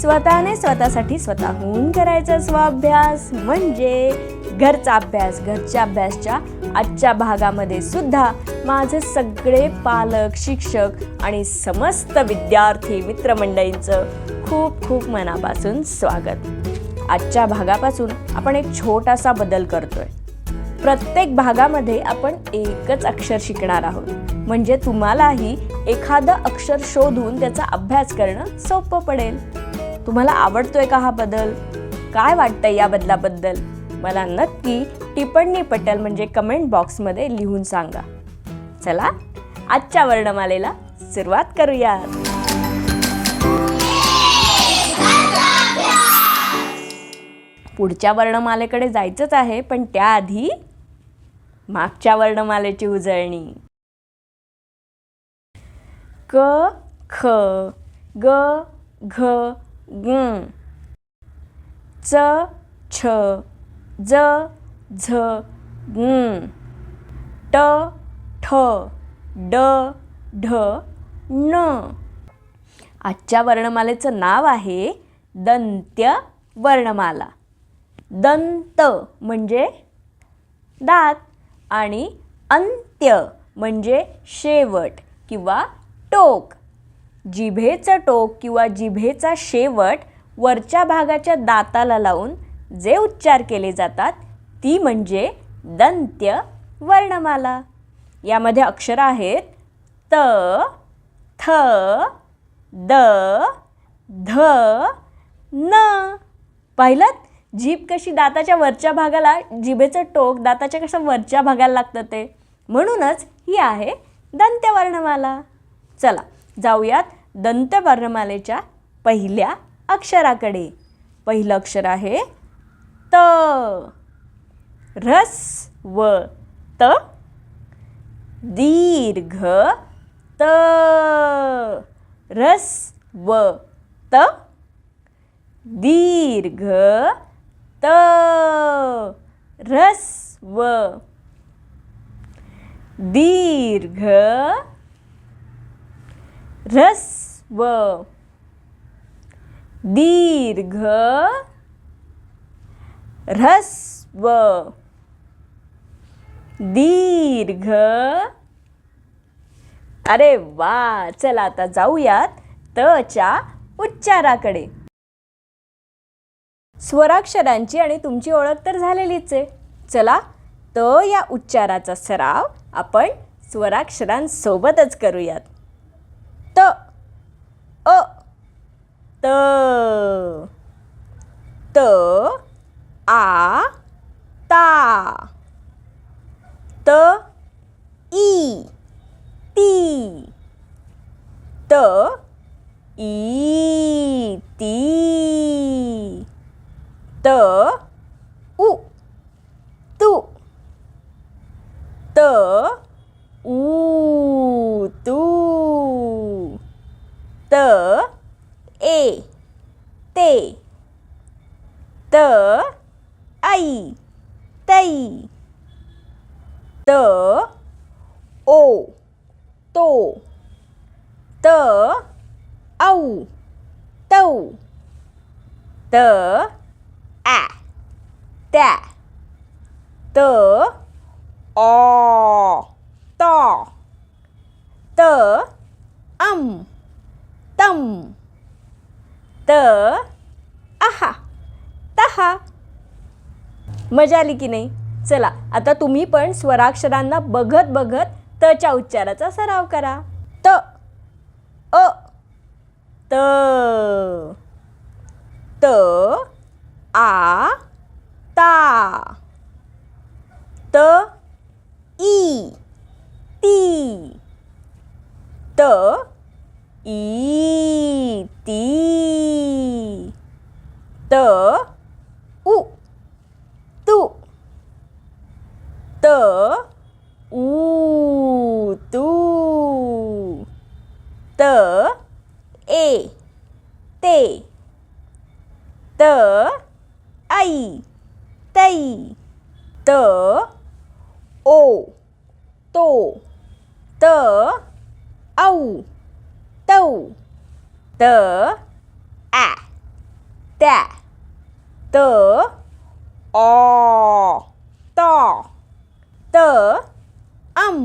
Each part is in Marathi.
स्वतःने स्वतःसाठी स्वतःहून करायचा स्वाभ्यास म्हणजे घरचा अभ्यास घरच्या अभ्यासच्या आजच्या भागामध्ये सुद्धा माझे सगळे पालक शिक्षक आणि समस्त विद्यार्थी मित्रमंडळींचं खूप खूप मनापासून स्वागत. आजच्या भागापासून आपण एक छोटासा बदल करतोय. प्रत्येक भागामध्ये आपण एकच अक्षर शिकणार आहोत. म्हणजे तुम्हालाही एखादं अक्षर शोधून त्याचा अभ्यास करणं सोपं पडेल. तुम्हाला आवडतोय का हा बदल? काय वाटतं या बदलाबद्दल? मला नक्की टिप्पणी पटल म्हणजे कमेंट बॉक्समध्ये लिहून सांगा. चला आजच्या वर्णमालेला सुरुवात करूयात. पुढच्या वर्णमालेकडे जायचंच आहे पण त्याआधी मागच्या वर्णमालेची उजळणी. क ख ग घ ङ च छ ज झ ङ ट ठ ड ढ न। आजच्या वर्णमालेचं नाव आहे दंत्य वर्णमाला. दंत म्हणजे दात आणि अंत्य म्हणजे शेवट किंवा टोक. जिभेचं टोक किंवा जिभेचा शेवट वरच्या भागाच्या दाताला लावून जे उच्चार केले जातात ती म्हणजे दंत्य वर्णमाला. यामध्ये अक्षरं आहेत त थ द ध न. पाहिलं जीभ कशी दाताच्या वरच्या भागाला जिभेचं टोक दाताच्या कसं वरच्या भागाला लागतं ते? म्हणूनच ही आहे दंत्यवर्णमाला. चला जाऊयात दंतवर्णमालेच्या पहिल्या अक्षराकडे. पहिलं अक्षर आहे त. रस व त. दीर्घ त. रस व त. दीर्घ त. रस्व दीर्घ. रस व दीर्घ ह्रस्व दीर्घ. अरे वा चला आता जाऊयात तच्या उच्चाराकडे. स्वराक्षरांची आणि तुमची ओळख तर झालेलीच आहे. चला त या उच्चाराचा सराव आपण स्वराक्षरांसोबतच करूयात. त अ त त आ ता त ई ती त ई ती त उ तू त ऊ तू त ए ते त आई तै त ओ तो त औ तौ त आ त्या त ऑ तॉ त अम तम त आहा तहा मजा आली की नाही? चला आता तुम्ही पण स्वराक्षरांना बघत बघत तच्या उच्चाराचा सराव करा. त अ त त आ ता त ई ती त ई ती त उ तू त ऊ तू त ए ते त आई तै त ओ तो त औ तौ त ॲ त्या त ऑ त त अम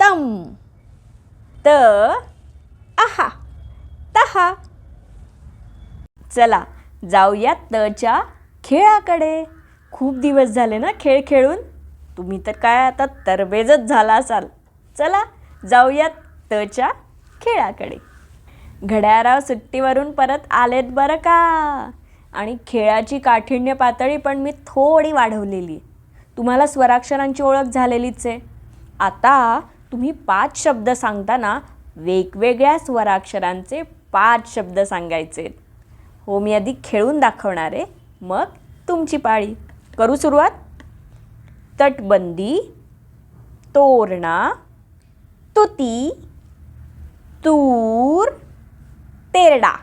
तम त आहा तहा. चला जाऊया तच्या खेळाकडे. खूप दिवस झाले ना खेळ खेळून. तुम्ही तर काय आता तरबेजच झाला असाल. चला जाऊयात तच्या खेळाकडे. घड्याळराव सुट्टीवरून परत आलेत बरं का? आणि खेळाची काठिण्य पातळी पण मी थोडी वाढवलेली. तुम्हाला स्वराक्षरांची ओळख झालेलीच आहे. आता तुम्ही पाच शब्द सांगताना वेगवेगळ्या स्वराक्षरांचे पाच शब्द सांगायचे हो मी आधी खेळून दाखवणार आहे. मग तुमची पाळी. करू सुरुवात. तटबंदी तोरणा तुती तूर तेरडा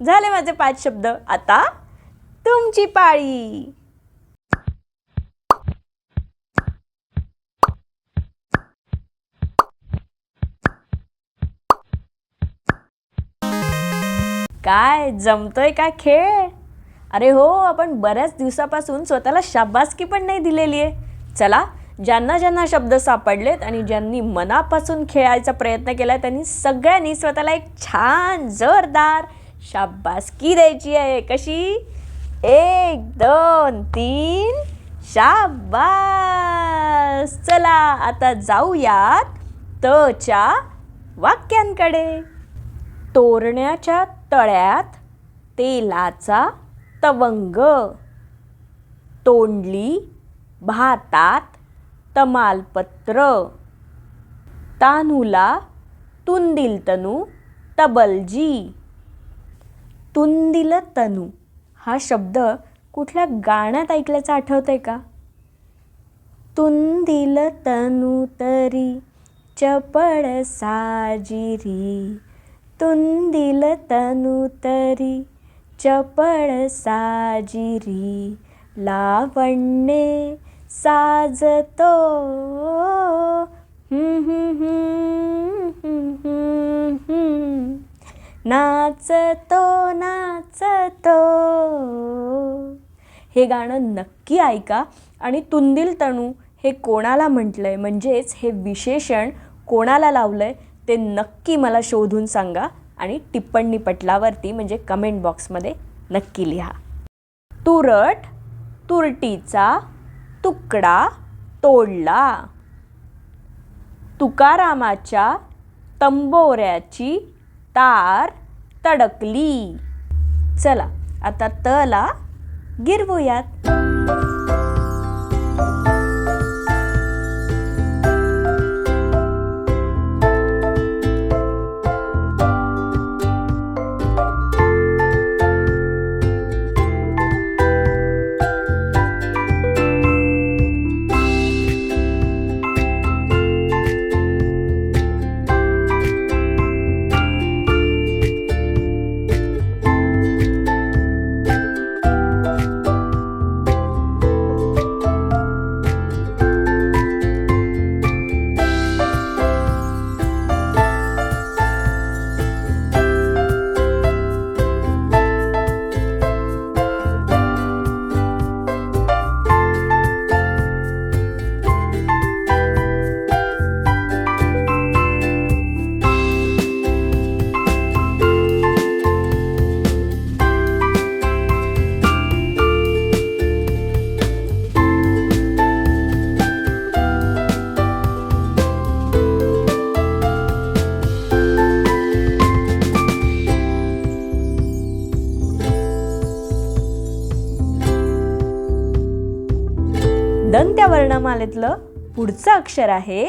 झाले माझे पाच शब्द. आता तुमची पाळी. काय जमतोय का खेळ? अरे हो आपण बऱ्याच दिवसापासून स्वतःला शाबासकी पण नाही दिलेली आहे. चला ज्यांना ज्यांना शब्द सापडलेत आणि ज्यांनी मनापासून खेळायचा प्रयत्न केला त्यांनी सगळ्यांनी स्वतःला एक छान जोरदार शाबासकी द्यायची आहे. कशी? एक दोन तीन. शाबास! चला आता जाऊयात तच्या वाक्यांकडे. तोरण्याच्या तळ्यात तेलाचा तवंग तोंडली भातात तमालपत्र तानूला तुंदिल तनू तबलजी. तुंदिल तनू हा शब्द कुठल्या गाण्यात ऐकल्याचं आठवतंय का? तुंदिल तनू तरी चपळ साजिरी. तुंदिल तनू तरी चपळ साजिरी लावण्ये साजतो. नाचतो नाचतो. हे गाणं नक्की ऐका आणि तुंदिल तणू हे कोणाला म्हटलं आहे म्हणजेच हे विशेषण कोणाला लावलं आहे ते नक्की मला शोधून सांगा. आणि टिप्पणी पटलावरती म्हणजे कमेंट बॉक्समध्ये नक्की लिहा. तुरट तुरटीचा तुकडा तोडला. तुकारामाच्या तंबोऱ्याची तार तडकली. चला आता तला गिरवूयात. वर्णमालेतलं पुढचं अक्षर आहे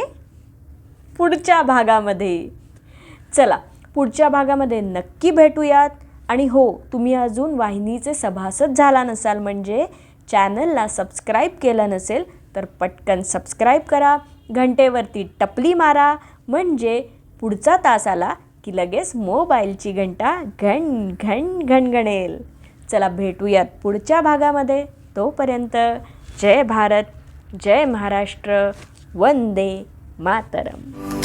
पुढच्या भागामध्ये. चला पुढच्या भागामध्ये नक्की भेटूयात. आणि हो तुम्ही अजून वाहिनीचे सभासद झाला नसाल म्हणजे चॅनलला सबस्क्राईब केलं नसेल तर पटकन सबस्क्राईब करा. घंटेवरती टपली मारा. म्हणजे पुढचा तास आला की लगेच मोबाईलची घंटा घण घण घणघणेल चला भेटूयात पुढच्या भागामध्ये. तोपर्यंत जय भारत. जय महाराष्ट्र वंदे मातरम.